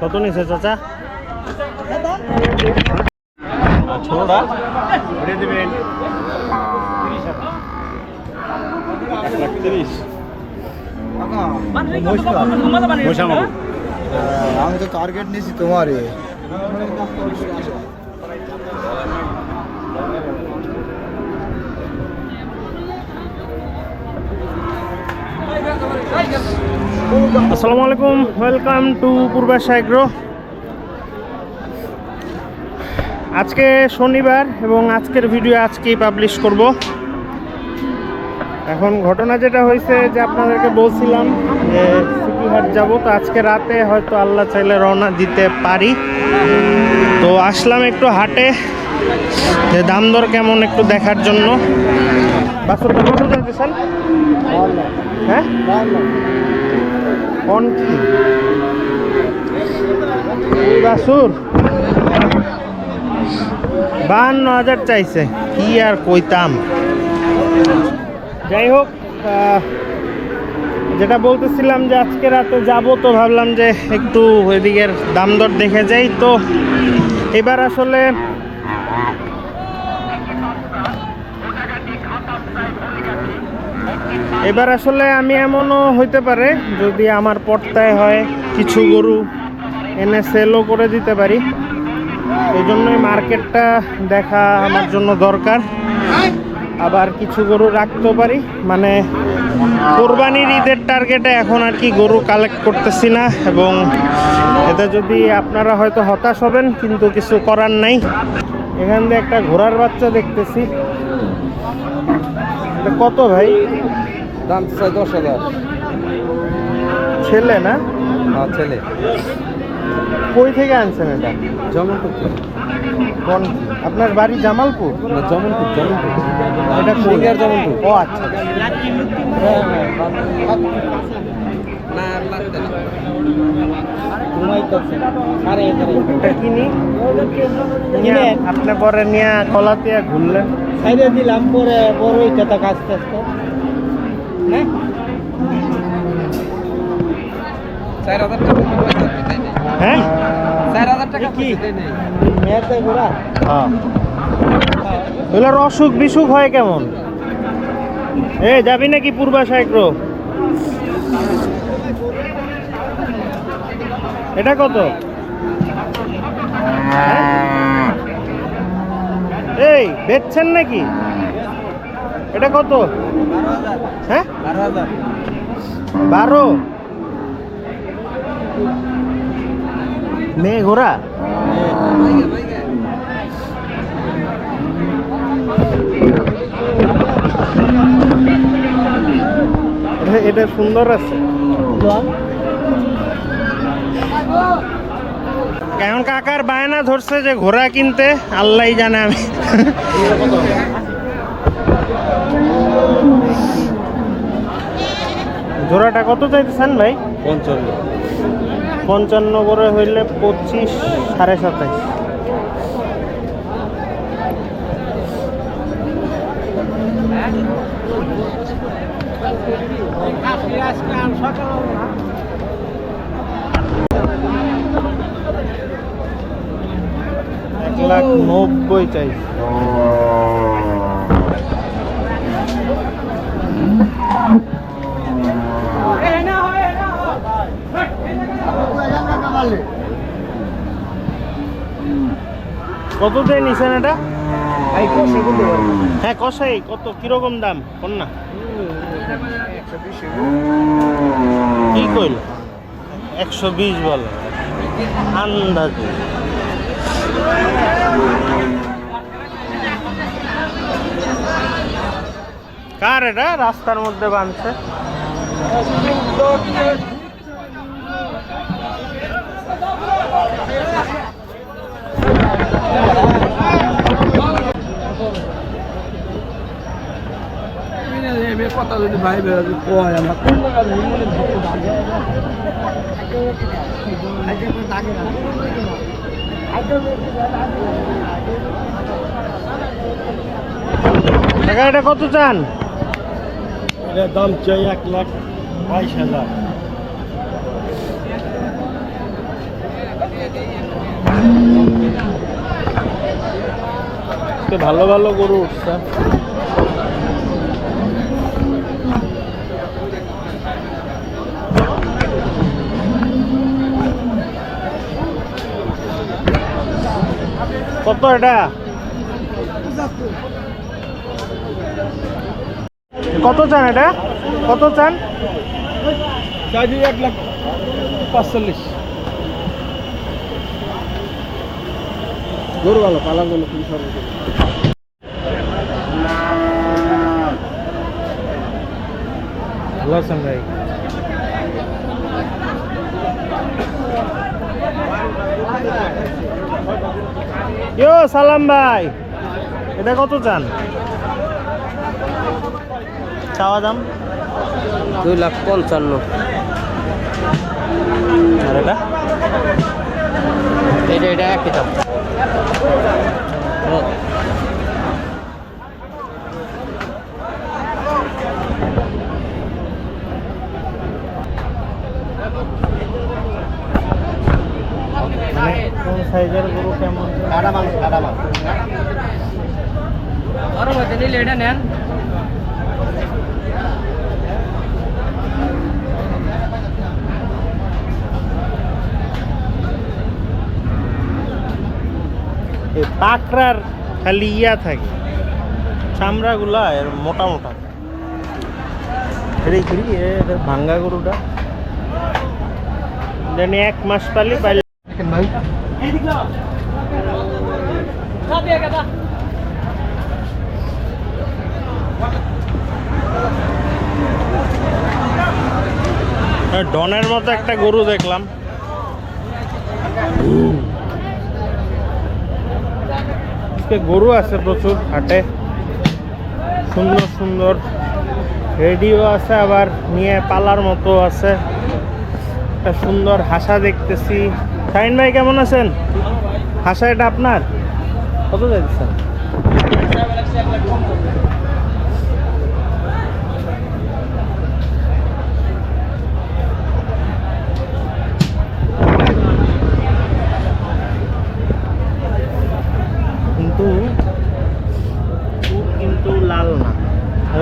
কত নিছে চাচা? ওটা দেবেন। বৈশামাবু আমি তো টার্গেট নিয়েছি তোমারই। আসসালামু আলাইকুম ওয়েলকাম টু পূর্বাশা এগ্রো আজকে শনিবার এবং আজকের ভিডিও আজকেই পাবলিশ করব। এখন ঘটনা যেটা হয়েছে যে আপনাদেরকে বলছিলাম যে সিটিহাট যাব, তো আজকে রাতে হয়তো আল্লাহ চাইলে রওনা দিতে পারি। তো আসলাম একটু হাটে, যে দাম দর কেমন একটু দেখার জন্য। বাসুরটা কত হ্যাঁ? বাহান্ন হাজার চাইছে। কি আর কইতাম? যাই হোক যেটা বলতেছিলাম যে আজকে রাতে যাব তো ভাবলাম যে একটু এদিকের দাম দর দেখে যাই তো। এবার আসলে এবার আসলে আমি এমনও হইতে পারে যদি আমার পর্তায় হয় কিছু গরু এনে সেলও করে দিতে পারি। এই জন্যই মার্কেটটা দেখা আমার জন্য দরকার। আবার কিছু গরু রাখতেও পারি। মানে কোরবানির ঈদের টার্গেটে এখন আর কি গরু কালেক্ট করতেছি না এবং এতে যদি আপনারা হয়তো হতাশ হবেন, কিন্তু কিছু করার নাই। এখান দিয়ে একটা ঘোড়ার বাচ্চা দেখতেছি। এটা কত ভাই? দাম চাই দশ হাজার। ছেলে না? হ্যাঁ ছেলে। কই থেকে আনছেন এটা? জমনপুর থেকে। কোন আপনার বাড়ি জামালপুর? না জমনপুর জমনপুর এটা কই? সিনিয়র জামালপুর। ও আচ্ছা এটা কিনি। নিয়ে আপনি পরে নিয়ে কলাতিয়া ঘুরলেন। সাইডে দিলাম পরে বড় আস্তে আস্তে হ্যাঁ চার হাজার টাকা। হ্যাঁ? চার হাজার টাকা কি? হ্যাঁ। এগুলোর অসুখ বিসুখ হয় কেমন? এ যাবি নাকি পূর্বাশা একরো এটা কত? হ্যাঁ? এই বেচছেন নাকি? এটা কত? হ্যাঁ? বারো মেয়ে এটা- এটা সুন্দর আছে। কেমন কাকার বায়না ধরছে যে ঘোড়া কিনতে? আল্লাহ জানে আমি। জোড়াটা কত চাইতেছেন ভাই? পঞ্চান্ন। পঞ্চান্ন করে হইলে পঁচিশ সাড়ে সাতাইশ। এক লাখ নব্বই চাই। কত দিয়ে নিছেন এটা? হ্যাঁ কষাই। কত? কীরকম দাম? কোন না? কি কইল? একশো বিশ বলে। আন্দাজে। কার এটা? রাস্তার মধ্যে বাঁধছে কত চান? দাম চাই এক লাখ বাইশ হাজার। আজকে ভালো ভালো গরু উঠছে। কত এটা? কত চান এটা? কত চান? এক লাখ পাঁচচল্লিশ। গরু ভালো পালার জন্য খুবই সর্বোচ্চ ভালো আছেন ভাই? ইয়ো সালাম ভাই। এটা কত চান? চাওয়া দাম? দুই লাখ পঞ্চান্ন। আর এটা? এটা এটা একই দাম। কোন সাইজের গরু কেমন কাটা মাংস কাটা মাংস আরও নিলে এটা নেন এই পাকড়ার খালি ইয়া থাকে। চামড়াগুলা এর মোটা মোটা। এটাই করি এটা ভাঙ্গা গরুটা। জানি এক মাস পালি পাইলে ভাই। ডনের মতো একটা গরু দেখলাম। আজকে গরু আছে প্রচুর, হাটে। সুন্দর সুন্দর। রেডিও আছে আবার, নিয়ে পালার মতো আছে। একটা সুন্দর হাসা দেখতেছি। শাহিন ভাই, কেমন আছেন? হাসা এটা আপনার? কত যাচ্ছেন কিন্তু চুল কিন্তু লাল না এটা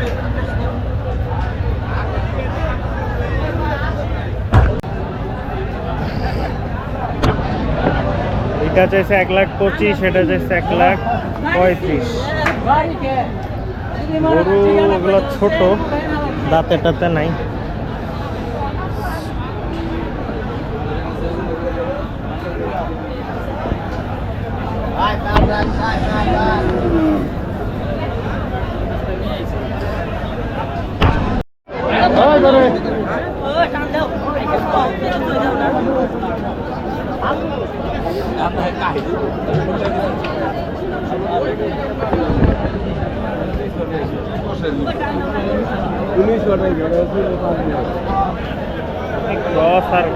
এটা চাইছে এক লাখ পঁচিশ এটা চাইছে এক লাখ পঁয়ত্রিশ। গরু ওগুলো ছোট, দাঁতে টাতে নাই। পুলিশ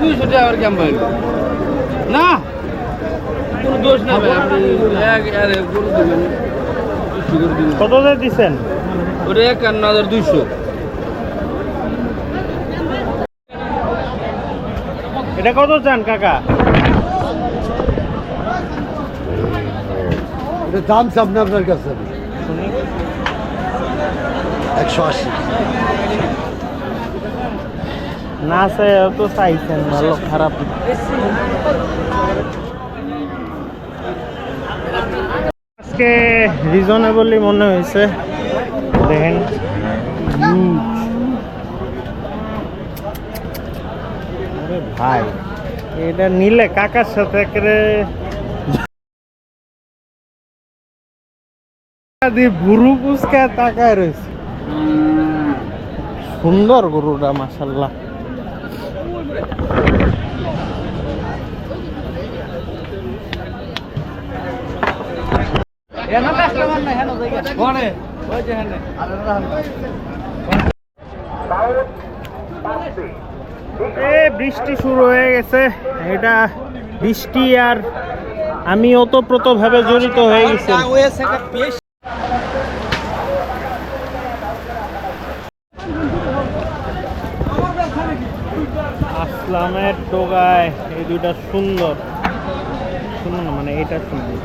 দুইশো টাকা আর কেমন না? কোনো দোষ না। ভাই আপনি এক আরে গরু দেবেন। দুশো করে দিবেন। কত দিয়ে দিছেন? ওটা একান্ন হাজার দুইশো। এটা কত চান কাকা? দাম সামনে আপনার কাছে? একশো আশি। না সে তো চাইছেন ভালো খারাপ। আজকে রিজনেবলই মনে হয়েছে। দেখেন। ভাই। এটা নিলে কাকার সাথে দিয়ে বুড়ু পুচকা তাকায় রয়েছে। সুন্দর গরুটা মাসাল্লাহ বৃষ্টি শুরু হয়ে গেছে। এটা বৃষ্টি আর আমি ওতপ্রোতভাবে জড়িত হয়ে গেছি। আসলামের ডোগায় এই দুইটা সুন্দর। সুন্দর না, মানে এটা সুন্দর।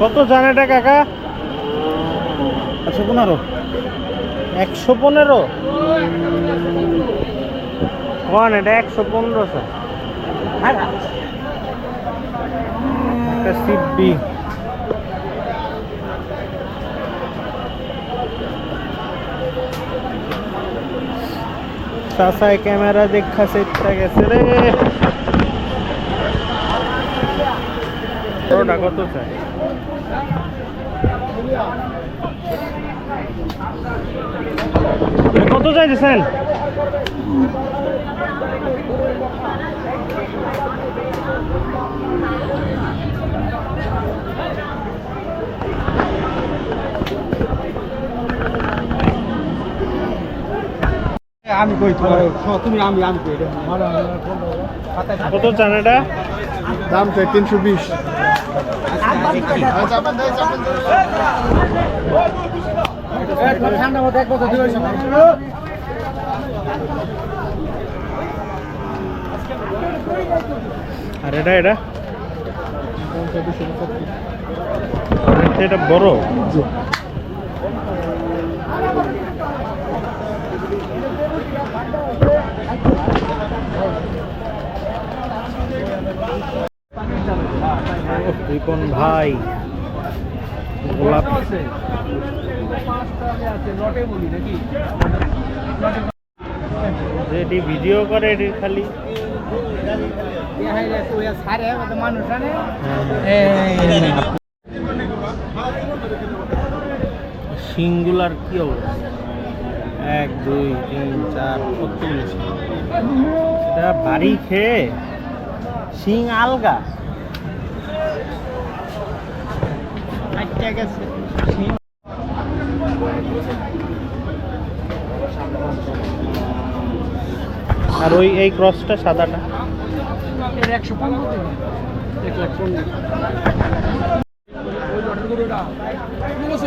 কত জানে এটা কাকা? একশো পনেরো। একশো পনেরো? কোন এটা একশো পনেরো স্যার একটা সিদ্ধি চাষায় ক্যামেরা দেখা সেটটা গেছে রে। ওটা কত চাই কত চাইছেন আমি কই তুমি আমি আমি কই? কত চান এটা? দাম চাই তিনশো বিশ ঠান্ডা মতো এক বছর দিবে আর এটা এটা? এটা বড়। রিপন ভাই। গোলাপ। যেটি ভিডিও করে এটি খালি। মানুষ সিঙ্গুলার কি অবস্থা? এক দুই তিন চার ছত্রিশ। এটা বাড়ি খেয়ে শিং আলগা। গেছে। আর ওই এই ক্রসটা সাদাটা। একশো পনেরো এক লাখ পনেরো দুইশো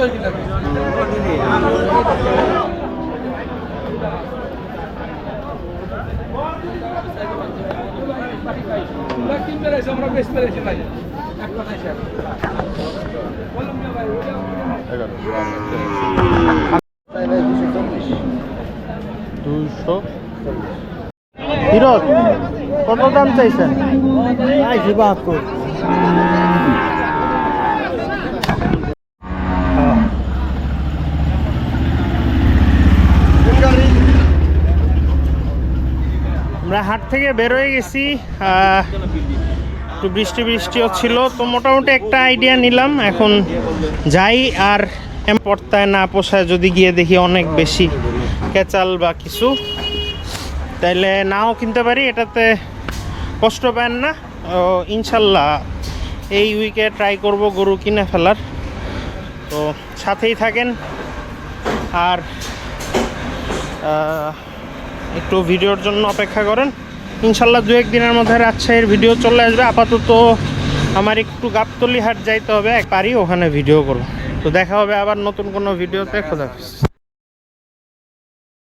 কত দাম চাইছেন? আইসি বাহাত্তর। আমরা হাট থেকে বেরোয় গেছি। আহ, একটু বৃষ্টি বৃষ্টিও ছিল তো মোটামুটি একটা আইডিয়া নিলাম। এখন যাই আর এম পড়তায় না পোষায় যদি গিয়ে দেখি অনেক বেশি কেচাল বা কিছু। তাইলে নাও কিনতে পারি, এটাতে কষ্ট পান না। ইনশাল্লাহ এই উইকে ট্রাই করব গরু কিনে ফেলার। তো সাথেই থাকেন। আর একটু ভিডিওর জন্য অপেক্ষা করেন। ইনশাল্লাহ দু এক দিনের মধ্যে রাজশাহীর ভিডিও চলে আসবে। আপাতত আমার একটু গাবতলি হাট যাইতে হবে, এক পারি, ওখানে ভিডিও করব। তো দেখা হবে আবার নতুন কোনো ভিডিওতে খোদা হাফেজ।